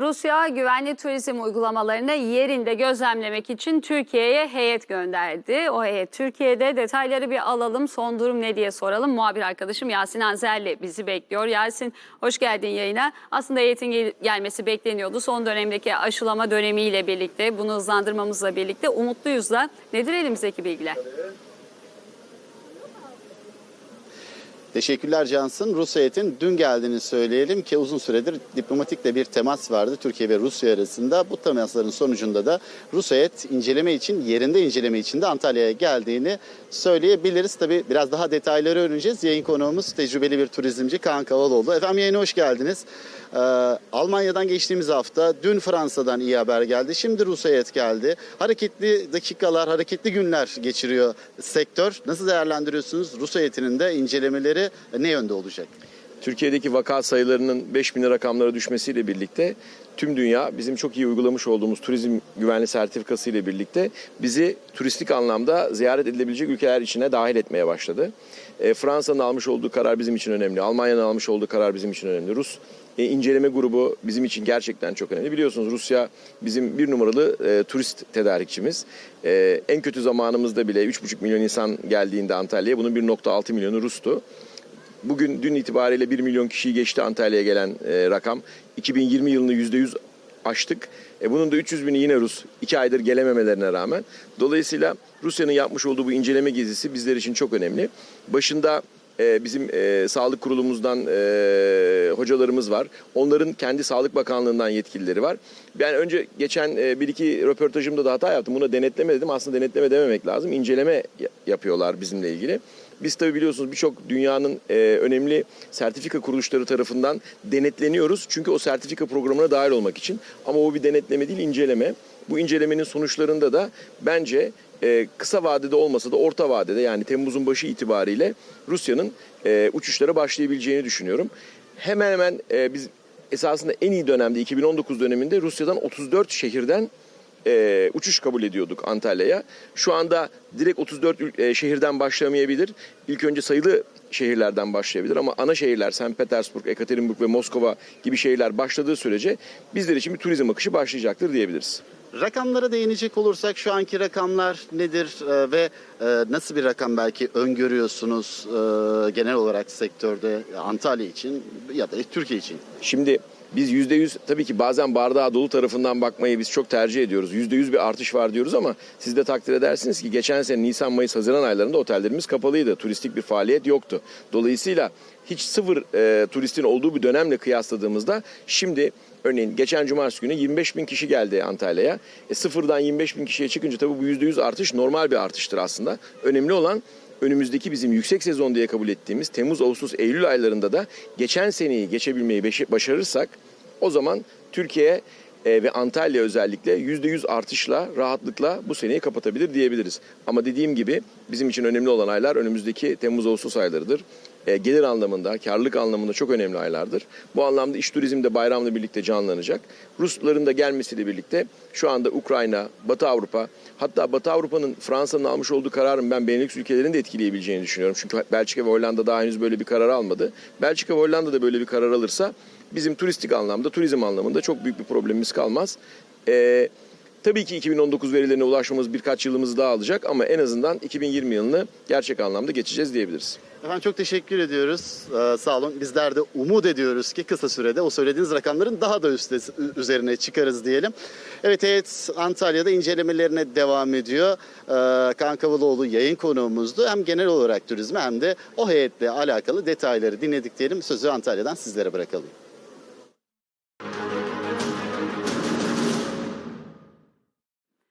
Rusya güvenli turizm uygulamalarını yerinde gözlemlemek için Türkiye'ye heyet gönderdi. O heyet Türkiye'de detayları bir alalım. Son durum ne diye soralım. Muhabir arkadaşım Yasin Anzerli bizi bekliyor. Yasin hoş geldin yayına. Aslında heyetin gel- gelmesi bekleniyordu. Son dönemdeki aşılama dönemiyle birlikte bunu hızlandırmamızla birlikte umutluyuz da. Nedir elimizdeki bilgiler? Teşekkürler Cansın. Rus heyetin dün geldiğini söyleyelim ki uzun süredir diplomatik de bir temas vardı Türkiye ve Rusya arasında. Bu temasların sonucunda da Rus heyet inceleme için, yerinde inceleme için de Antalya'ya geldiğini söyleyebiliriz. Tabii biraz daha detayları öğreneceğiz. Yayın konuğumuz tecrübeli bir turizmci Kaan Kavaloğlu. Efendim yayına hoş geldiniz. Ee, Almanya'dan geçtiğimiz hafta, dün Fransa'dan iyi haber geldi. Şimdi Rus heyet geldi. Hareketli dakikalar, hareketli günler geçiriyor sektör. Nasıl değerlendiriyorsunuz? Rus heyetinin de incelemeleri ne yönde olacak? Türkiye'deki vaka sayılarının 5000 rakamlara düşmesiyle birlikte tüm dünya bizim çok iyi uygulamış olduğumuz turizm güvenli sertifikası ile birlikte bizi turistik anlamda ziyaret edilebilecek ülkeler içine dahil etmeye başladı. E, Fransa'nın almış olduğu karar bizim için önemli. Almanya'nın almış olduğu karar bizim için önemli. Rus e, inceleme grubu bizim için gerçekten çok önemli. Biliyorsunuz Rusya bizim bir numaralı e, turist tedarikçimiz. E, en kötü zamanımızda bile 3,5 milyon insan geldiğinde Antalya'ya bunun 1,6 milyonu Rus'tu. Bugün dün itibariyle 1 milyon kişiyi geçti Antalya'ya gelen e, rakam. 2020 yılını %100 aştık. E, bunun da 300 bini yine Rus. 2 aydır gelememelerine rağmen. Dolayısıyla Rusya'nın yapmış olduğu bu inceleme gezisi bizler için çok önemli. Başında e, bizim e, sağlık kurulumuzdan e, hocalarımız var. Onların kendi Sağlık Bakanlığı'ndan yetkilileri var. Ben önce geçen e, bir iki röportajımda da hata yaptım. Buna denetleme dedim. Aslında denetleme dememek lazım. İnceleme ya- yapıyorlar bizimle ilgili. Biz tabii biliyorsunuz birçok dünyanın önemli sertifika kuruluşları tarafından denetleniyoruz. Çünkü o sertifika programına dahil olmak için. Ama o bir denetleme değil inceleme. Bu incelemenin sonuçlarında da bence e, kısa vadede olmasa da orta vadede yani Temmuz'un başı itibariyle Rusya'nın e, uçuşlara başlayabileceğini düşünüyorum. Hemen hemen e, biz esasında en iyi dönemde 2019 döneminde Rusya'dan 34 şehirden uçuş kabul ediyorduk Antalya'ya. Şu anda direkt 34 ül- e, şehirden başlamayabilir. İlk önce sayılı şehirlerden başlayabilir ama ana şehirler St. Petersburg, Ekaterinburg ve Moskova gibi şehirler başladığı sürece bizler için bir turizm akışı başlayacaktır diyebiliriz. Rakamlara değinecek olursak şu anki rakamlar nedir e, ve nasıl bir rakam belki öngörüyorsunuz e, genel olarak sektörde Antalya için ya da Türkiye için? Şimdi biz yüzde yüz tabii ki bazen bardağı dolu tarafından bakmayı biz çok tercih ediyoruz. Yüzde yüz bir artış var diyoruz ama siz de takdir edersiniz ki geçen sene Nisan, Mayıs, Haziran aylarında otellerimiz kapalıydı. Turistik bir faaliyet yoktu. Dolayısıyla hiç sıfır e, turistin olduğu bir dönemle kıyasladığımızda şimdi örneğin geçen cumartesi günü 25 bin kişi geldi Antalya'ya. E, sıfırdan 25 bin kişiye çıkınca tabii bu yüzde yüz artış normal bir artıştır aslında. Önemli olan önümüzdeki bizim yüksek sezon diye kabul ettiğimiz Temmuz, Ağustos, Eylül aylarında da geçen seneyi geçebilmeyi başarırsak o zaman Türkiye e, ve Antalya özellikle %100 artışla rahatlıkla bu seneyi kapatabilir diyebiliriz. Ama dediğim gibi bizim için önemli olan aylar önümüzdeki Temmuz-Ağustos aylarıdır. E, gelir anlamında, karlılık anlamında çok önemli aylardır. Bu anlamda iş turizm de bayramla birlikte canlanacak. Rusların da gelmesiyle birlikte şu anda Ukrayna, Batı Avrupa, hatta Batı Avrupa'nın Fransa'nın almış olduğu kararın ben Benelux ülkelerini de etkileyebileceğini düşünüyorum. Çünkü Belçika ve Hollanda daha henüz böyle bir karar almadı. Belçika ve Hollanda da böyle bir karar alırsa bizim turistik anlamda, turizm anlamında çok büyük bir problemimiz kalmaz. Ee, tabii ki 2019 verilerine ulaşmamız birkaç yılımızı daha alacak ama en azından 2020 yılını gerçek anlamda geçeceğiz diyebiliriz. Efendim çok teşekkür ediyoruz. Ee, sağ olun. Bizler de umut ediyoruz ki kısa sürede o söylediğiniz rakamların daha da üstte, üzerine çıkarız diyelim. Evet heyet Antalya'da incelemelerine devam ediyor. Ee, Kaan Kavaloğlu yayın konuğumuzdu. Hem genel olarak turizme hem de o heyetle alakalı detayları dinledik diyelim. Sözü Antalya'dan sizlere bırakalım.